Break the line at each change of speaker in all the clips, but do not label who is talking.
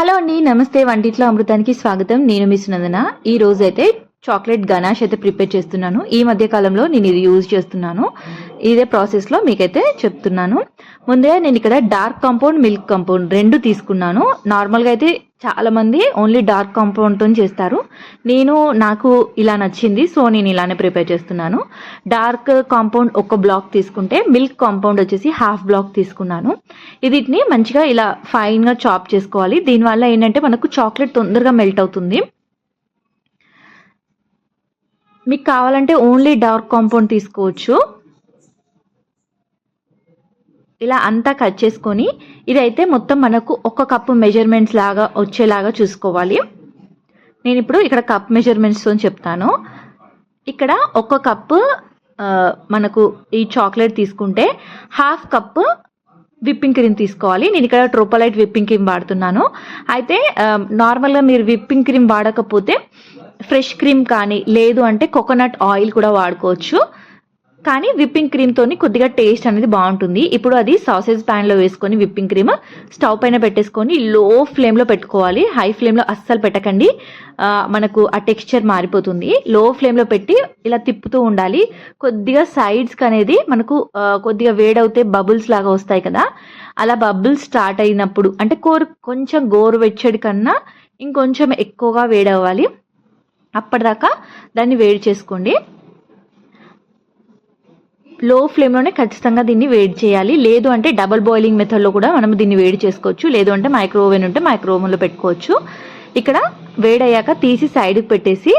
Hello అండి నమస్తే. వంటిట్లో అమృతానికి స్వాగతం. నేను మిస్ నందన ఈ రోజు అయితే చాక్లెట్ గనాష్ అయితే ప్రిపేర్ చేస్తున్నాను. ఈ మధ్య కాలంలో నేను ఇది యూజ్ చేస్తున్నాను. ఇదే ప్రాసెస్లో మీకైతే చెప్తున్నాను. ముందుగా నేను ఇక్కడ డార్క్ కాంపౌండ్ మిల్క్ కాంపౌండ్ రెండు తీసుకున్నాను. నార్మల్గా అయితే చాలా మంది ఓన్లీ డార్క్ కాంపౌండ్తో చేస్తారు. నేను నాకు ఇలా నచ్చింది సో నేను ఇలానే ప్రిపేర్ చేస్తున్నాను. డార్క్ కాంపౌండ్ ఒక బ్లాక్ తీసుకుంటే మిల్క్ కాంపౌండ్ వచ్చేసి హాఫ్ బ్లాక్ తీసుకున్నాను. వీటిని మంచిగా ఇలా ఫైన్గా చాప్ చేసుకోవాలి. దీనివల్ల ఏంటంటే మనకు చాక్లెట్ తొందరగా మెల్ట్ అవుతుంది. మీకు కావాలంటే ఓన్లీ డార్క్ కాంపౌండ్ తీసుకోవచ్చు. ఇలా అంతా కట్ చేసుకొని ఇదైతే మొత్తం మనకు ఒక కప్పు మెజర్మెంట్స్ లాగా వచ్చేలాగా చూసుకోవాలి. నేను ఇప్పుడు ఇక్కడ కప్ మెజర్మెంట్స్తో చెప్తాను. ఇక్కడ ఒక కప్పు మనకు ఈ చాక్లెట్ తీసుకుంటే హాఫ్ కప్పు విప్పింగ్ క్రీమ్ తీసుకోవాలి. నేను ఇక్కడ ట్రోపలైట్ విప్పింగ్ క్రీమ్ వాడుతున్నాను. అయితే నార్మల్గా మీరు విప్పింగ్ క్రీమ్ వాడకపోతే ఫ్రెష్ క్రీమ్ కానీ లేదు అంటే కోకోనట్ ఆయిల్ కూడా వాడుకోవచ్చు. కానీ విప్పింగ్ క్రీమ్ తోని కొద్దిగా టేస్ట్ అనేది బాగుంటుంది. ఇప్పుడు అది సాసేజ్ ప్యాన్లో వేసుకొని విప్పింగ్ క్రీమ్ స్టవ్ పైన పెట్టేసుకొని లో ఫ్లేమ్లో పెట్టుకోవాలి హై ఫ్లేమ్లో అస్సలు పెట్టకండి. మనకు ఆ టెక్స్చర్ మారిపోతుంది. లో ఫ్లేమ్లో పెట్టి ఇలా తిప్పుతూ ఉండాలి. కొద్దిగా సైడ్స్కి అనేది మనకు కొద్దిగా వేడవుతే బబుల్స్ లాగా వస్తాయి కదా. అలా బబుల్స్ స్టార్ట్ అయినప్పుడు అంటే కోరు కొంచెం గోరువెచ్చడి కన్నా ఇంకొంచెం ఎక్కువగా వేడవ్వాలి. అప్పటిదాకా దాన్ని వేడి చేసుకోండి. లో ఫ్లేమ్లోనే ఖచ్చితంగా దీన్ని వేడి చేయాలి. లేదు అంటే డబల్ బాయిలింగ్ మెథడ్లో కూడా మనం దీన్ని వేడి చేసుకోవచ్చు. లేదు అంటే మైక్రో ఓవెన్ ఉంటే మైక్రో ఓవెన్లో పెట్టుకోవచ్చు. ఇక్కడ వేడయ్యాక తీసి సైడ్కి పెట్టేసి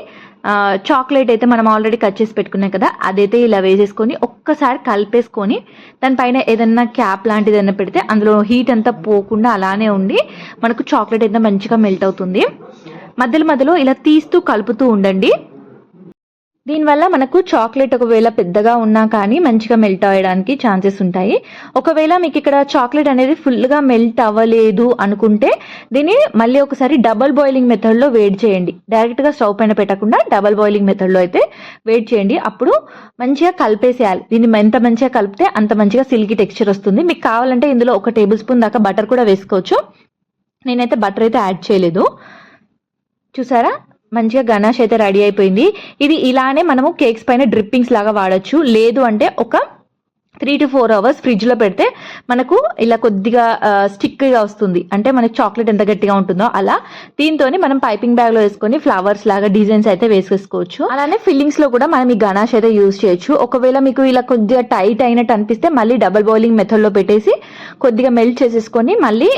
చాక్లెట్ అయితే మనం ఆల్రెడీ కట్ చేసి పెట్టుకున్నాం కదా అదైతే ఇలా వేసేసుకొని ఒక్కసారి కలిపేసుకొని దానిపైన ఏదన్నా క్యాప్ లాంటిది ఏదైనా పెడితే అందులో హీట్ అంతా పోకుండా అలానే ఉండి మనకు చాక్లెట్ అయితే మంచిగా మెల్ట్ అవుతుంది. మధ్యలో మధ్యలో ఇలా తీస్తూ కలుపుతూ ఉండండి. దీనివల్ల మనకు చాక్లెట్ ఒకవేళ పెద్దగా ఉన్నా కానీ మంచిగా మెల్ట్ అవ్వడానికి ఛాన్సెస్ ఉంటాయి. ఒకవేళ మీకు ఇక్కడ చాక్లెట్ అనేది ఫుల్గా మెల్ట్ అవ్వలేదు అనుకుంటే దీన్ని మళ్ళీ ఒకసారి డబల్ బాయిలింగ్ మెథడ్లో వేడి చేయండి. డైరెక్ట్గా స్టవ్ పైన పెట్టకుండా డబల్ బాయిలింగ్ మెథడ్లో అయితే వేడి చేయండి. అప్పుడు మంచిగా కలిపేసేయాలి. దీన్ని ఎంత మంచిగా కలిపితే అంత మంచిగా సిల్కీ టెక్స్చర్ వస్తుంది. మీకు కావాలంటే ఇందులో ఒక టేబుల్ స్పూన్ దాకా బటర్ కూడా వేసుకోవచ్చు. నేనైతే బటర్ అయితే యాడ్ చేయలేదు. చూసారా? మంచిగా గనాష్ అయితే రెడీ అయిపోయింది. ఇది ఇలానే మనము కేక్స్ పైన డ్రిప్పింగ్స్ లాగా వాడచ్చు. లేదు అంటే ఒక త్రీ టు ఫోర్ అవర్స్ ఫ్రిడ్జ్లో పెడితే మనకు ఇలా కొద్దిగా స్టిక్గా వస్తుంది. అంటే మనకి చాక్లెట్ ఎంత గట్టిగా ఉంటుందో అలా. దీంతో మనం పైపింగ్ బ్యాగ్లో వేసుకొని ఫ్లవర్స్ లాగా డిజైన్స్ అయితే వేసేసుకోవచ్చు. అలానే ఫిల్లింగ్స్లో కూడా మనం ఈ గనాష్ అయితే యూజ్ చేయొచ్చు. ఒకవేళ మీకు ఇలా కొద్దిగా టైట్ అయినట్టు అనిపిస్తే మళ్ళీ డబల్ బాయిలింగ్ మెథడ్లో పెట్టేసి కొద్దిగా మెల్ట్ చేసేసుకొని మళ్ళీ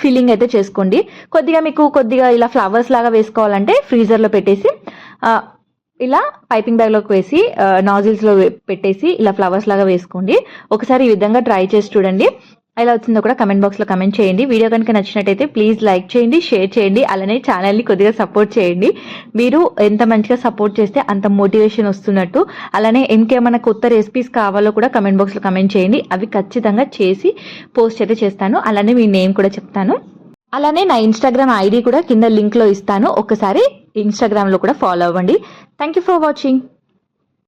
ఫిల్లింగ్ అయితే చేసుకోండి. కొద్దిగా మీకు కొద్దిగా ఇలా ఫ్లవర్స్ లాగా వేసుకోవాలంటే ఫ్రీజర్లో పెట్టేసి ఇలా పైపింగ్ బ్యాగ్లోకి వేసి నాజిల్స్లో పెట్టేసి ఇలా ఫ్లవర్స్ లాగా వేసుకోండి. ఒకసారి ఈ విధంగా ట్రై చేసి చూడండి. ఎలా వచ్చిందో కూడా కమెంట్ బాక్స్లో కమెంట్ చేయండి. వీడియో కనుక నచ్చినట్టయితే ప్లీజ్ లైక్ చేయండి షేర్ చేయండి అలానే ఛానల్ని కొద్దిగా సపోర్ట్ చేయండి. మీరు ఎంత మంచిగా సపోర్ట్ చేస్తే అంత మోటివేషన్ వస్తున్నట్టు. అలానే ఇంకేమైనా కొత్త రెసిపీస్ కావాలో కూడా కమెంట్ బాక్స్లో కమెంట్ చేయండి. అవి ఖచ్చితంగా చేసి పోస్ట్ అయితే చేస్తాను. అలానే మీ నేమ్ కూడా చెప్తాను. అలానే నా ఇన్స్టాగ్రామ్ ఐడి కూడా కింద లింక్లో ఇస్తాను. ఒకసారి ఇన్స్టాగ్రామ్లో కూడా ఫాలో అవ్వండి. Thank you for watching